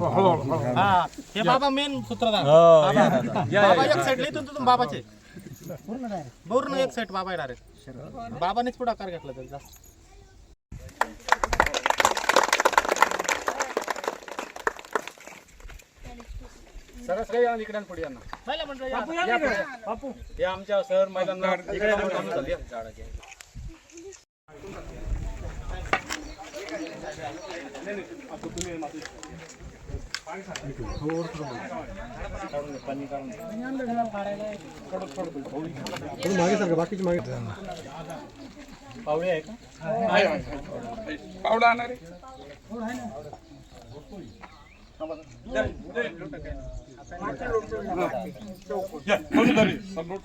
हा हे बाबा मेन सूत्रधार. हो, बाबा या, या, बाबा. एक साईड इथून तिथून बाबाचे. पूर्ण एक साईड बाबा डायरेक्ट बाबानेच पुढाकार घेतला त्याचा. सरस काही इकडे पुढे यांना पहिला मंडळ या. पुढे. हे आमच्या सर मैदान इकडे या, आम्ही चालू या. पावळे आहे का पावडा आणणार आहे? या, थोडी धरी, समोर.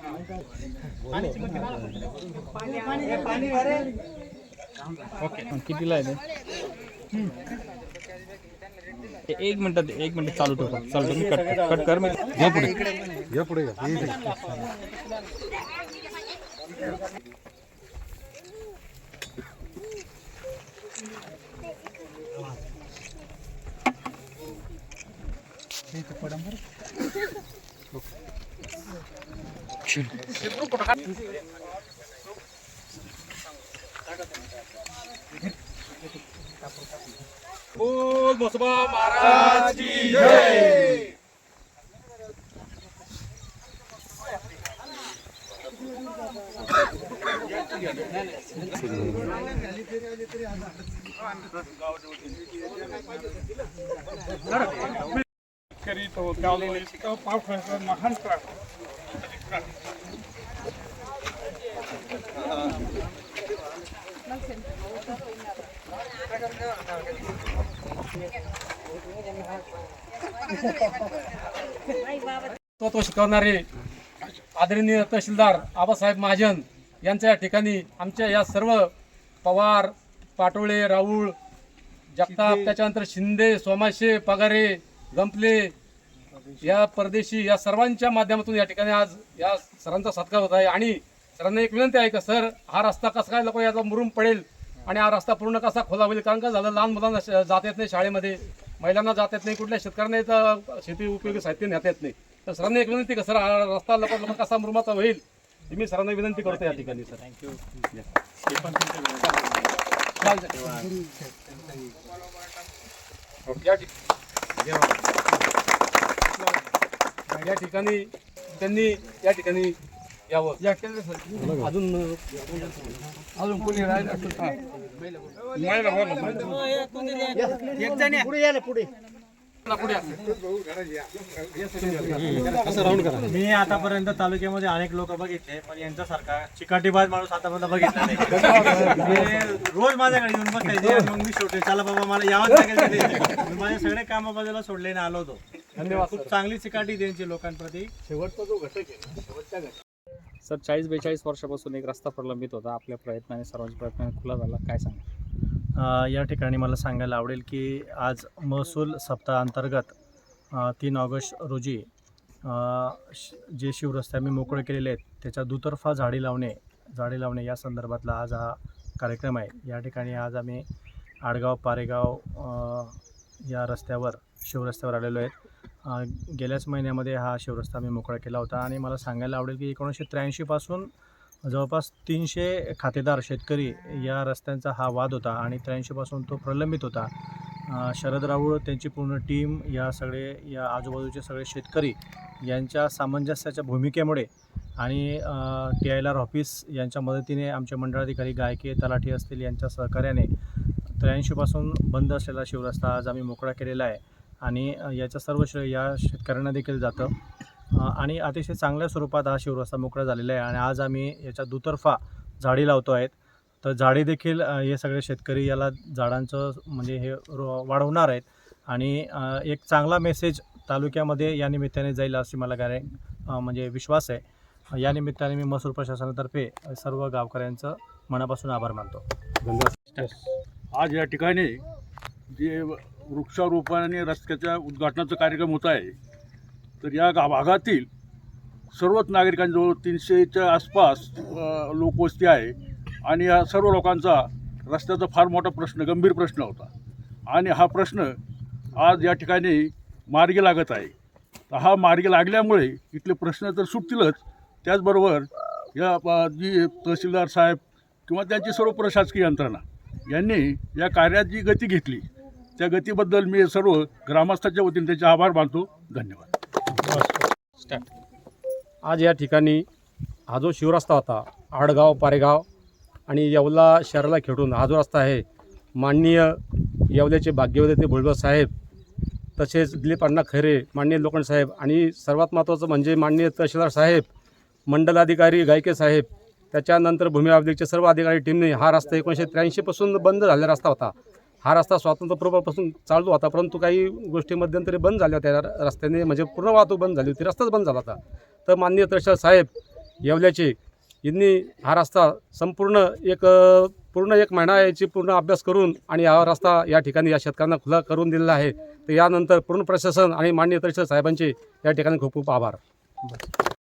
कितीला आहे ते एक मिनिट एक मिनिट चालू ठेव चालू ठेव मी कट कट कर मी घ्या पुढे या पुढे घ्या बोल म्हसोबा महाराज की जय करीत होता इतका पावसाचा महान त्रास तत्व शिकवणारे आदरणीय तहसीलदार आबासाहेब महाजन यांच्या या ठिकाणी आमच्या या सर्व पवार पाटोळे राऊळ जगताप त्याच्यानंतर शिंदे सोमाशे पगारे गंपले या परदेशी या सर्वांच्या माध्यमातून या ठिकाणी आज या सरांचा सत्कार होत आहे. आणि सरांना एक विनंती आहे का सर हा रस्ता कसा काय लोक याचा मुरुम पडेल आणि हा रस्ता पूर्ण कसा खोला होईल? कारण का झालं लहान मुलांना जात येत नाही शाळेमध्ये महिलांना जात येत नाही कुठल्या शेतकऱ्यांना इथं शेती उपयोगी साहित्य नेता येत नाही. तर सरांना एक विनंती का सर हा रस्ता लवकर लवकर कसा मुरुमाचा होईल? ही मी सरांना विनंती करतो या ठिकाणी सर. थँक्यू या ठिकाणी त्यांनी या ठिकाणी यावं अजून अजून कोणी राहिलं असेल पुढे पुढे. मी आतापर्यंत तालुक्यामध्ये अनेक लोक बघितले पण यांच्यासारखा चिकाटीबाज माणूस आतापर्यंत बघितला नाही. रोज माझ्याकडे येऊन बघायचे मग मी शेवटी चला बाबा मला यावंच लागेल तिथे. मी माझे सगळे कामं बाजूला सोडले आणि आलो होतो. धन्यवाद खूप चांगली चिकाटी त्यांची लोकांप्रती. सर चाळीस बेचाळीस वर्षापासून एक रस्ता प्रलंबित होता. आपल्या प्रयत्नाने सर्वांच्या प्रयत्नाने खुला झाला. काय सांगा या ठिकाणी मला सांगायला आवडेल की आज महसूल सप्ताहांतर्गत तीन ऑगस्ट रोजी जे शिवरस्ते आम्ही मोकळे केलेले आहेत त्याच्या दुतर्फा झाडी लावणे झाडे लावणे या संदर्भातला आज हा कार्यक्रम आहे. या ठिकाणी आज आम्ही आडगाव पारेगाव या रस्त्यावर शिवरस्त्यावर आलेलो आहेत. गेल्याच महिन्यामध्ये हा शिवरस्ता आम्ही मोकळा केला होता आणि मला सांगायला आवडेल की एकोणीसशे त्र्याऐंशीपासून जवळपास तीनशे खातेदार शेतकरी या रस्त्यांचा हा वाद होता आणि त्र्याऐंशीपासून तो प्रलंबित होता. शरद राऊळ त्यांची पूर्ण टीम या सगळे या आजूबाजूचे सगळे शेतकरी यांच्या सामंजस्याच्या भूमिकेमुळे आणि टी आय आर ऑफिस यांच्या मदतीने आमचे मंडळाधिकारी गायके तलाठी असतील यांच्या सहकार्याने त्र्याऐंशीपासून बंद असलेला शिवरस्ता आज आम्ही मोकळा केलेला आहे. आणि याच्या याचं सर्व श्रेय या शेतकऱ्यांना देखील जातं. आणि अतिशय चांगल्या स्वरूपात हा शिवरस्ता मोकळा झालेला आहे आणि आज आम्ही याच्या दुतर्फा झाडी लावतो आहेत. तर झाडे देखील हे सगळे शेतकरी याला झाडांचं म्हणजे हे रो- वाढवणार आहेत. आणि एक चांगला मेसेज तालुक्यामध्ये या निमित्ताने जाईल अशी मला गॅरे म्हणजे विश्वास आहे. या निमित्ताने मी महसूल प्रशासनातर्फे सर्व गावकऱ्यांचं मनापासून आभार मानतो. आज या ठिकाणी जे वृक्षारोपण आणि रस्त्याच्या उद्घाटनाचा कार्यक्रम होत आहे. तर या गा भागातील सर्वच नागरिकांजवळ तीनशेच्या आसपास लोकवस्ती आहे. आणि या सर्व लोकांचा रस्त्याचा फार मोठा प्रश्न गंभीर प्रश्न होता. आणि हा प्रश्न आज या ठिकाणी मार्गी लागत आहे. तर हा मार्गी लागल्यामुळे इथले प्रश्न तर सुटतीलच. त्याचबरोबर या जी तहसीलदार साहेब किंवा त्यांची सर्व प्रशासकीय यंत्रणा यांनी या कार्यात जी गती घेतली त्या गतीबद्दल मी सर्व ग्रामस्थांच्या वतीने त्याचे आभार मानतो. धन्यवाद. आज या ठिकाणी हा जो शिवरस्ता होता आडगाव पारेगाव आणि येवला शहराला खेळून हा जो रस्ता आहे माननीय येवल्याचे भाग्यवते भुजबळ साहेब तसेच दिलीप अण्णा खैरे माननीय लोखंड साहेब आणि सर्वात महत्त्वाचं म्हणजे माननीय तहसीलदार साहेब मंडलाधिकारी गायके साहेब त्याच्यानंतर भूमी अभिलेखचे सर्व अधिकारी टीमने हा रस्ता एकोणीसशे त्र्याऐंशीपासून बंद झालेला रस्ता होता. हा रस्ता स्वातंत्र्यपूर्वापासून चालू होता परंतु काही गोष्टी मध्यंतरी बंद झाल्या होत्या. रस्त्याने म्हणजे पूर्ण वाहतूक बंद झाली होती. रस्ताच बंद झाला होता. तर माननीय तहसील साहेब येवल्याचे यांनी हा रस्ता संपूर्ण एक पूर्ण एक महिना याची पूर्ण अभ्यास करून आणि हा रस्ता या ठिकाणी या शेतकऱ्यांना खुला करून दिलेला आहे. तर यानंतर पूर्ण प्रशासन आणि माननीय तहसील साहेबांचे या ठिकाणी खूप खूप आभार.